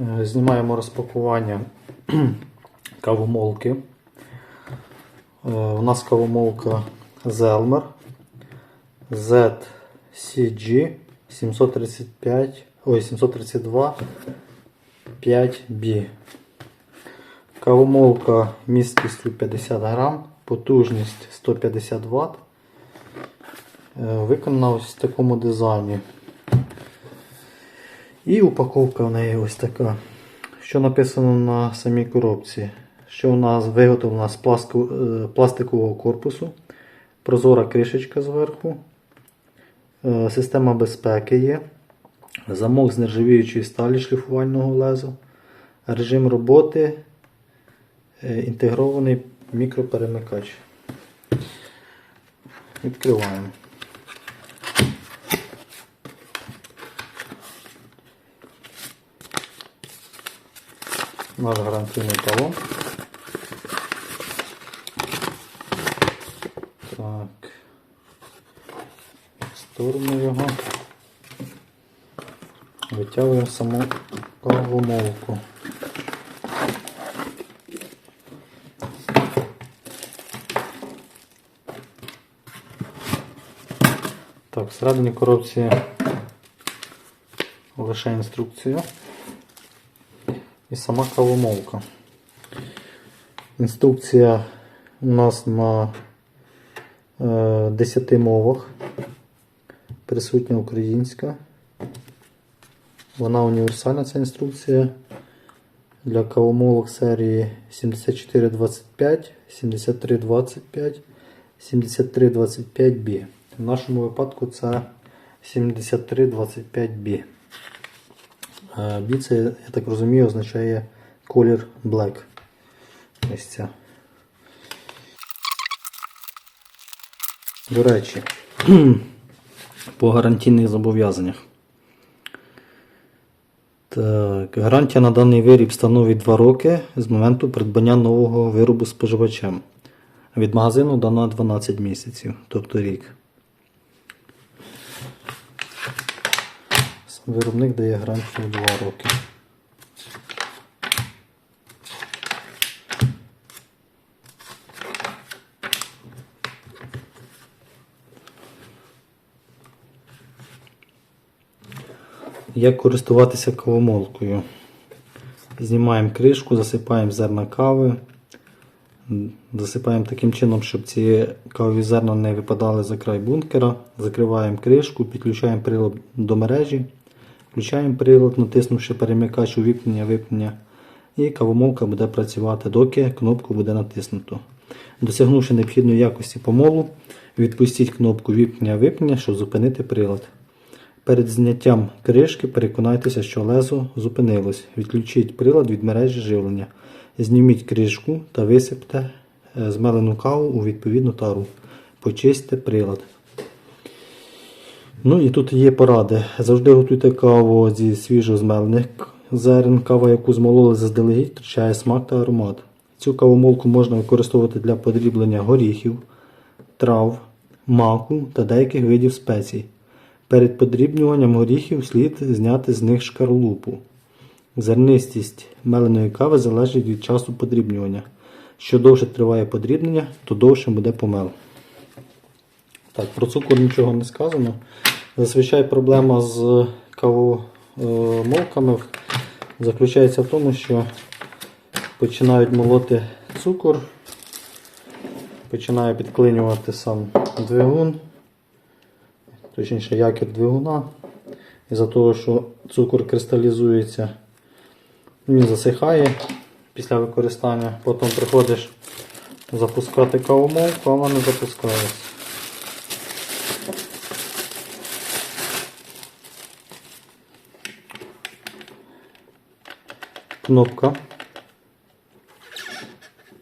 Е, Знімаємо розпакування кавомолки. Е, У нас кавомолка Zelmer ZCG 735, ой, 732 5B. Кавомолка місткістю 50 грам, потужність 150 Вт. Виконана ось в такому дизайні. І упаковка в неї ось така. Що написано на самій коробці? Що вона виготовлена з е, пластикового корпусу, прозора кришечка зверху, е, система безпеки є, замок з нержавіючої сталі шліфувального леза, режим роботи, е, інтегрований мікроперемикач. Відкриваємо. Наш гарантійний талон. Так. Сторону його. Витягуємо саму кавомолку. Так, всередині коробці лише інструкція і сама кавомолка. Інструкція у нас на е, 10 мовах. Присутня українська. Вона універсальна ця інструкція для кавомолок серії 7425, 7325, 7325B. В нашому випадку це 7325B. Е, B це, я так розумію, означає колір black. Ось ця. До речі, по гарантійних зобов'язаннях. Так, гарантія на даний виріб становить 2 роки з моменту придбання нового виробу споживачем. Від магазину дана 12 місяців, тобто рік. Виробник дає гарантію 2 роки. Як користуватися кавомолкою? Знімаємо кришку, засипаємо зерна кави. Засипаємо таким чином, щоб ці кавові зерна не випадали за край бункера. Закриваємо кришку, підключаємо прилад до мережі, включаємо прилад, натиснувши перемикач увімкнення вимкнення. І кавомолка буде працювати, доки кнопку буде натиснуто. Досягнувши необхідної якості помолу, відпустіть кнопку вімкнення вимкнення, щоб зупинити прилад. Перед зняттям кришки переконайтеся, що лезо зупинилось. Відключіть прилад від мережі живлення. Зніміть кришку та висипте е, змелену каву у відповідну тару. Почистьте прилад. Ну і тут є поради. Завжди готуйте каву зі свіжо змелених зерен. Кава, яку змололи заздалегідь, втрачає смак та аромат. Цю кавомолку можна використовувати для подріблення горіхів, трав, маку та деяких видів спецій. Перед подрібнюванням горіхів слід зняти з них шкарлупу. Зернистість меленої кави залежить від часу подрібнювання. Що довше триває подрібнення, то довше буде помел. Так, про цукор нічого не сказано. Зазвичай проблема з кавомолками заключається в тому, що починають молоти цукор, починає підклинювати сам двигун точніше якір двигуна. Із-за того, що цукор кристалізується, він засихає після використання. Потім приходиш запускати кавомолку, а вона не запускається. Кнопка.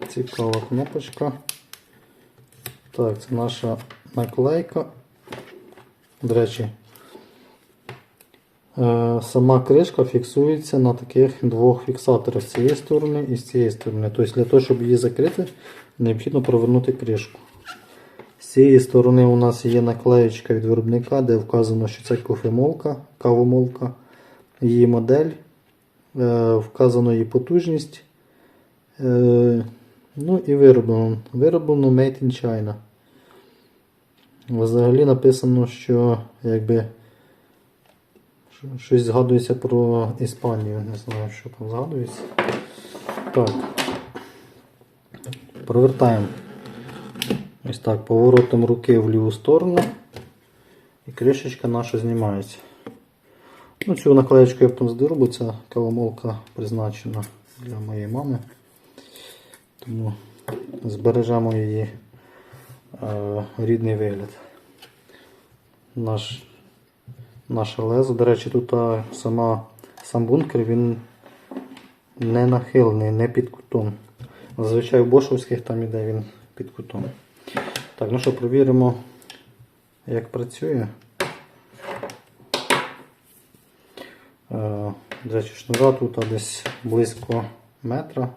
Цікава кнопочка. Так, це наша наклейка. До речі, е, сама кришка фіксується на таких двох фіксаторах з цієї сторони і з цієї сторони. Тобто для того, щоб її закрити, необхідно провернути кришку. З цієї сторони у нас є наклеєчка від виробника, де вказано, що це кофемолка, кавомолка, її модель, вказано її потужність. Е, ну і вироблено. Вироблено Made in China. Взагалі написано, що якби щось згадується про Іспанію. Не знаю, що там згадується. Так. Провертаємо ось так поворотом руки в ліву сторону. І кришечка наша знімається. Ну, цю наклеєчку я потім здеру, ця кавомолка призначена для моєї мами. Тому збережемо її е, рідний вигляд. Наш, наше лезо. До речі, тут сама, сам бункер він не нахилений, не під кутом. Зазвичай в бошовських там іде він під кутом. Так, ну що, провіримо, як працює. Е, До речі, шнура тут десь близько метра.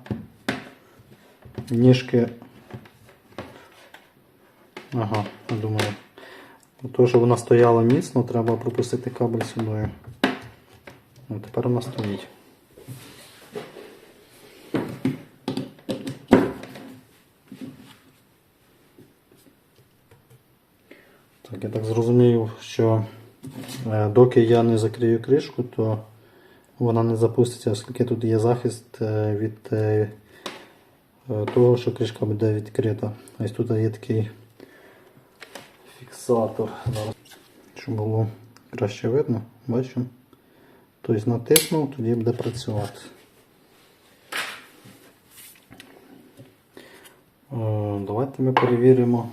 Ніжки. Ага, я думаю. Для що вона стояла міцно, треба пропустити кабель сюди. Тепер вона стоїть. Так, я так зрозумів, що доки я не закрию кришку, то вона не запуститься, оскільки тут є захист е, від е, е, того, що кришка буде відкрита. Ось тут є такий фіксатор. Щоб було краще видно, бачимо. Тобто натиснув, тоді буде працювати. Давайте ми перевіримо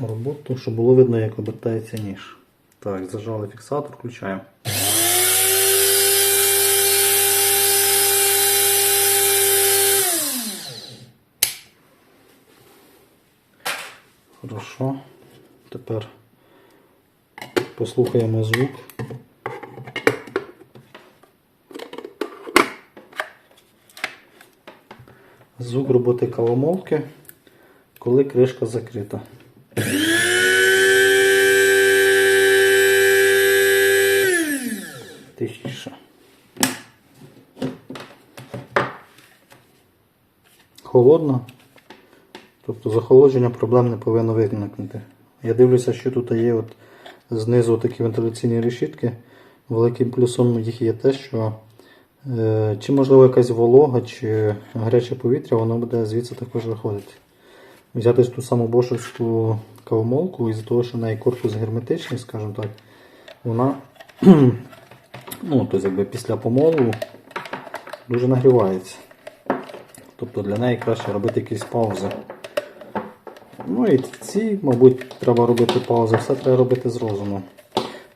роботу, щоб було видно, як обертається ніж. Так, зажали фіксатор, включаємо. Хорошо. Тепер послухаємо звук. Звук роботи кавомолки, коли кришка закрита. Тихіше. Холодно. Тобто з охолодження проблем не повинно виникнути. Я дивлюся, що тут є от знизу такі вентиляційні решітки. Великим плюсом їх є те, що е, чи можливо якась волога, чи гаряче повітря, воно буде звідси також виходити. Взяти ту саму бошевську кавомолку, із-за того, що в неї корпус герметичний, скажімо так, вона ну, тобто, якби після помолу дуже нагрівається. Тобто для неї краще робити якісь паузи. Ну і ці, мабуть, треба робити паузи, все треба робити з розуму.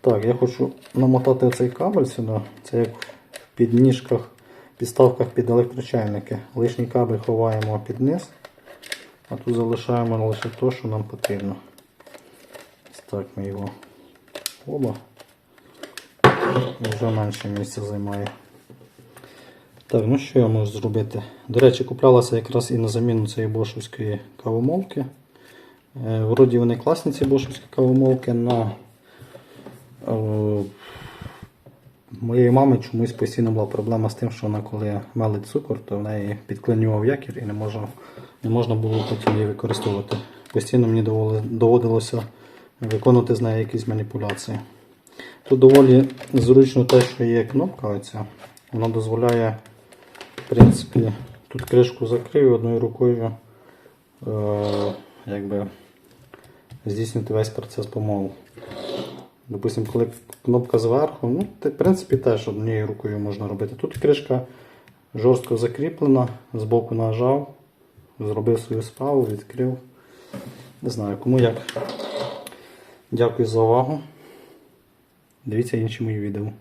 Так, я хочу намотати цей кабель сюди. Це як в підніжках, підставках під електрочайники. Лишній кабель ховаємо під низ, а тут залишаємо лише те, що нам потрібно. Ось так ми його оба. Вже менше місця займає. Так, ну що я можу зробити? До речі, куплялася якраз і на заміну цієї бошовської кавомолки. Е, вроді вони класні ці бошовські кавомолки, але е, моєї мами чомусь постійно була проблема з тим, що вона коли мелить цукор, то в неї підклинював якір і не можна, не можна було потім її використовувати. Постійно мені доводилося виконувати з нею якісь маніпуляції. Тут доволі зручно те, що є кнопка оця. Вона дозволяє, в принципі, тут кришку закрию одною рукою, е, якби здійснити весь процес помолу. Допустимо, коли кнопка зверху, ну, в принципі, теж однією рукою можна робити. Тут кришка жорстко закріплена, збоку нажав, зробив свою справу, відкрив. Не знаю, кому як. Дякую за увагу. Дивіться інші мої відео.